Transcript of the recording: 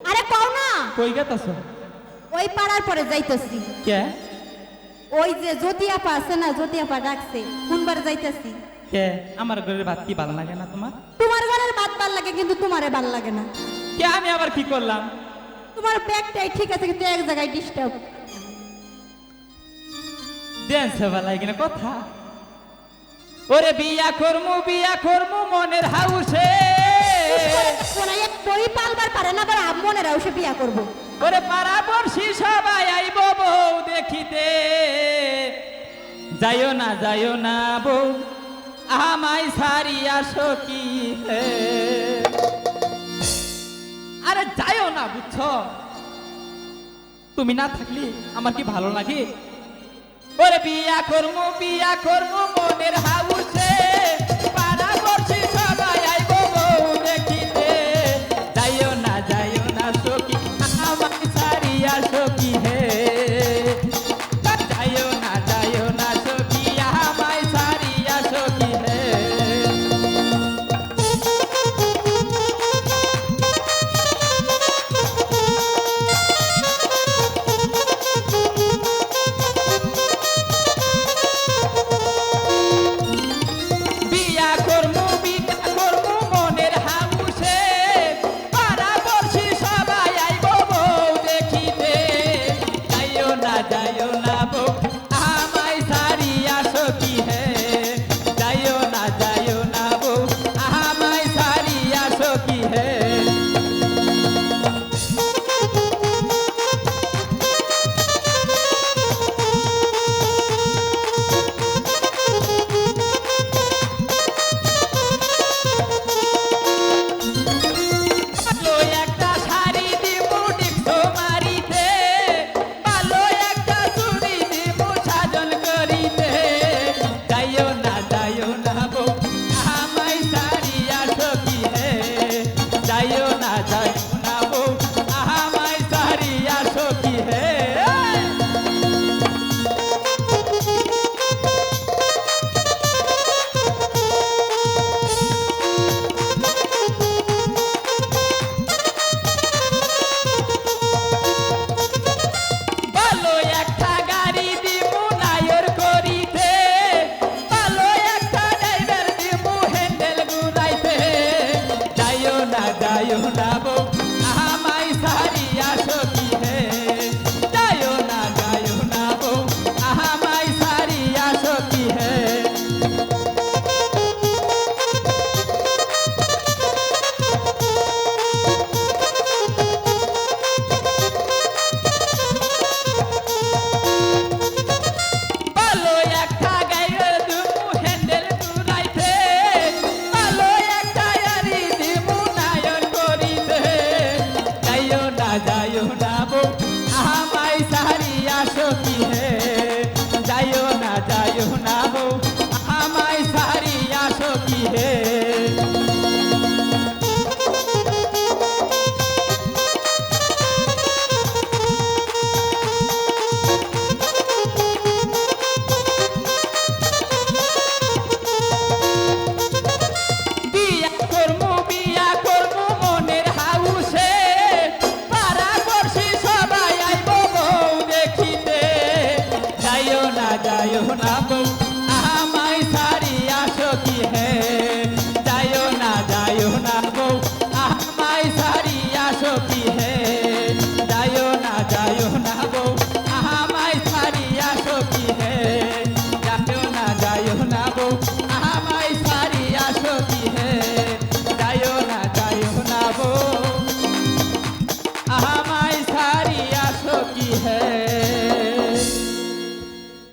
আরে কও না। কই গেতাছ? ওই পাড়ার পরে যাইতেছি। কে? ওই যে জ্যোতি আপা আছে না জ্যোতি আপা ডাকছে কোনবার যাইতেছি? কে? আমার ঘরের ভাত কি ভালো লাগে না তোমার? তোমার ঘরের ভাত ভালো লাগে কিন্তু তোমারে ভালো লাগে না। কে আমি আবার কি করলাম? তোমার ব্যাগটাই ঠিক আছে কিন্তু এক জায়গায় ডিস্টার্ব দেন সেবা লাগে না কথা। ওরে বিয়া করমু বিয়া করমু মনের হাউসে। এক পালবার পারে না বিয়া আইব বউ দেখিতে। যাইও না যাইও না বউ আরে যাইও না, বুঝছ? তুমি না থাকলে আমার কি ভালো লাগে? ওরে বিয়া করমু বিয়া করমু, মনের হাউস ಹುಡಾಬೋ জোড়াবো আমার eu na mão